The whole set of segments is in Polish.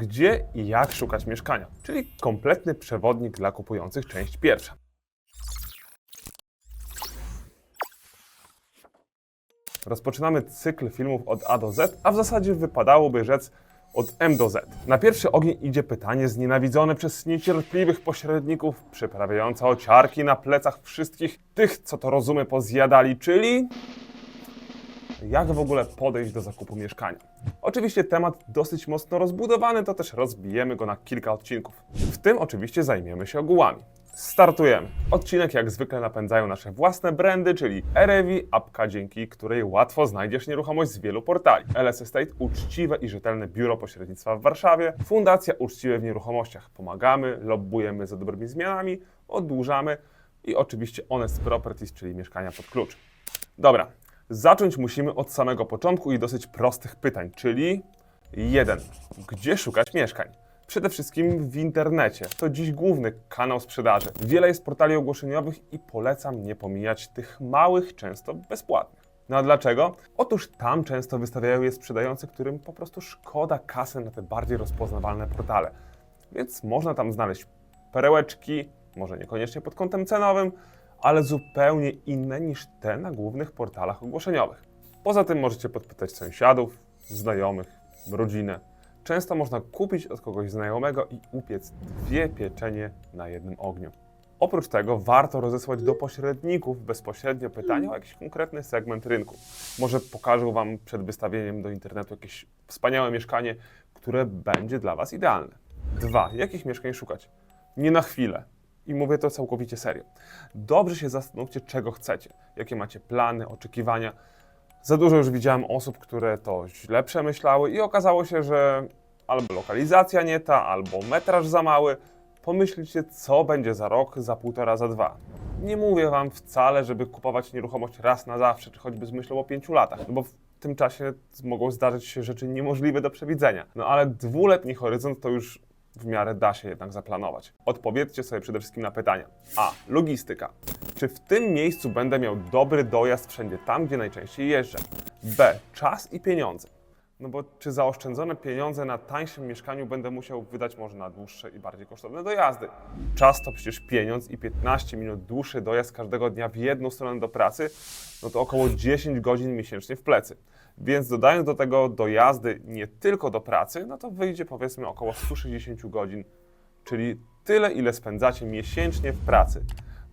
Gdzie i jak szukać mieszkania, czyli kompletny przewodnik dla kupujących, część pierwsza. Rozpoczynamy cykl filmów od A do Z, a w zasadzie wypadałoby rzec od M do Z. Na pierwszy ogień idzie pytanie znienawidzone przez niecierpliwych pośredników, przyprawiające ociarki na plecach wszystkich tych, co to rozumy pozjadali, czyli jak w ogóle podejść do zakupu mieszkania. Oczywiście temat dosyć mocno rozbudowany, to też rozbijemy go na kilka odcinków. W tym oczywiście zajmiemy się ogółami. Startujemy. Odcinek jak zwykle napędzają nasze własne brandy, czyli Erevi, apka dzięki której łatwo znajdziesz nieruchomość z wielu portali. LS Estate, uczciwe i rzetelne biuro pośrednictwa w Warszawie. Fundacja Uczciwe w Nieruchomościach. Pomagamy, lobbujemy za dobrymi zmianami, oddłużamy i oczywiście Honest Properties, czyli mieszkania pod klucz. Dobra, zacząć musimy od samego początku i dosyć prostych pytań, czyli 1. Gdzie szukać mieszkań? Przede wszystkim w internecie. To dziś główny kanał sprzedaży. Wiele jest portali ogłoszeniowych i polecam nie pomijać tych małych, często bezpłatnych. No a dlaczego? Otóż tam często wystawiają je sprzedający, którym po prostu szkoda kasy na te bardziej rozpoznawalne portale. Więc można tam znaleźć perełeczki, może niekoniecznie pod kątem cenowym, ale zupełnie inne niż te na głównych portalach ogłoszeniowych. Poza tym możecie podpytać sąsiadów, znajomych, rodzinę. Często można kupić od kogoś znajomego i upiec dwie pieczenie na jednym ogniu. Oprócz tego warto rozesłać do pośredników bezpośrednio pytania o jakiś konkretny segment rynku. Może pokażą Wam przed wystawieniem do internetu jakieś wspaniałe mieszkanie, które będzie dla Was idealne. Dwa. Jakich mieszkań szukać? Nie na chwilę. I mówię to całkowicie serio. Dobrze się zastanówcie, czego chcecie, jakie macie plany, oczekiwania. Za dużo już widziałem osób, które to źle przemyślały i okazało się, że albo lokalizacja nie ta, albo metraż za mały. Pomyślcie, co będzie za rok, za półtora, za dwa. Nie mówię Wam wcale, żeby kupować nieruchomość raz na zawsze, czy choćby z myślą o pięciu latach, no bo w tym czasie mogą zdarzyć się rzeczy niemożliwe do przewidzenia. No ale dwuletni horyzont to już w miarę da się jednak zaplanować. Odpowiedzcie sobie przede wszystkim na pytania. A. Logistyka. Czy w tym miejscu będę miał dobry dojazd wszędzie tam, gdzie najczęściej jeżdżę? B. Czas i pieniądze. No bo czy zaoszczędzone pieniądze na tańszym mieszkaniu będę musiał wydać może na dłuższe i bardziej kosztowne dojazdy? Czas to przecież pieniądz i 15 minut dłuższy dojazd każdego dnia w jedną stronę do pracy, no to około 10 godzin miesięcznie w plecy. Więc dodając do tego dojazdy nie tylko do pracy, no to wyjdzie powiedzmy około 160 godzin, czyli tyle, ile spędzacie miesięcznie w pracy.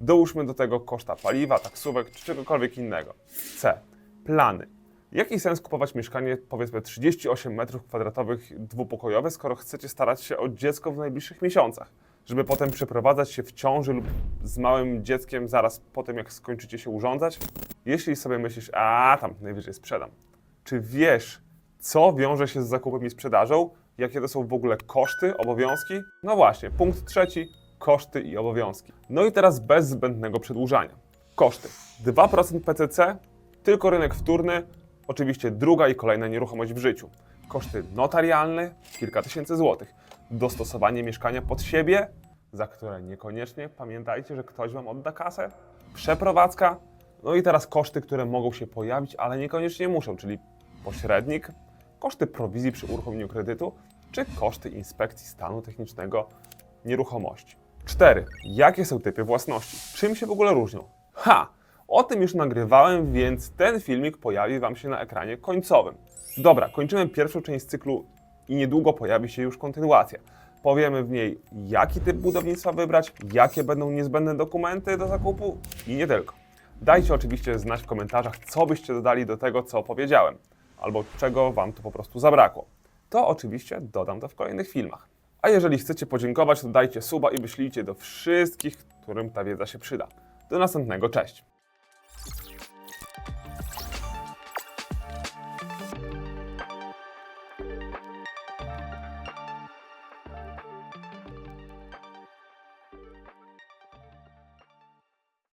Dołóżmy do tego koszta paliwa, taksówek czy czegokolwiek innego. C. Plany. Jaki sens kupować mieszkanie, powiedzmy 38 m2 dwupokojowe, skoro chcecie starać się o dziecko w najbliższych miesiącach? Żeby potem przeprowadzać się w ciąży lub z małym dzieckiem zaraz po tym, jak skończycie się urządzać? Jeśli sobie myślisz, a tam najwyżej sprzedam. Czy wiesz, co wiąże się z zakupem i sprzedażą? Jakie to są w ogóle koszty, obowiązki? No właśnie, punkt trzeci koszty i obowiązki. No i teraz bez zbędnego przedłużania. Koszty. 2% PCC, tylko rynek wtórny, oczywiście druga i kolejna nieruchomość w życiu. Koszty notarialne, kilka tysięcy złotych. Dostosowanie mieszkania pod siebie, za które niekoniecznie pamiętajcie, że ktoś Wam odda kasę. Przeprowadzka, no i teraz koszty, które mogą się pojawić, ale niekoniecznie muszą, czyli pośrednik, koszty prowizji przy uruchomieniu kredytu, czy koszty inspekcji stanu technicznego nieruchomości. 4. Jakie są typy własności? Czym się w ogóle różnią? Ha! O tym już nagrywałem, więc ten filmik pojawi Wam się na ekranie końcowym. Dobra, kończymy pierwszą część cyklu i niedługo pojawi się już kontynuacja. Powiemy w niej, jaki typ budownictwa wybrać, jakie będą niezbędne dokumenty do zakupu i nie tylko. Dajcie oczywiście znać w komentarzach, co byście dodali do tego, co powiedziałem, albo czego Wam tu po prostu zabrakło. To oczywiście dodam to w kolejnych filmach. A jeżeli chcecie podziękować, to dajcie suba i wyślijcie do wszystkich, którym ta wiedza się przyda. Do następnego, cześć!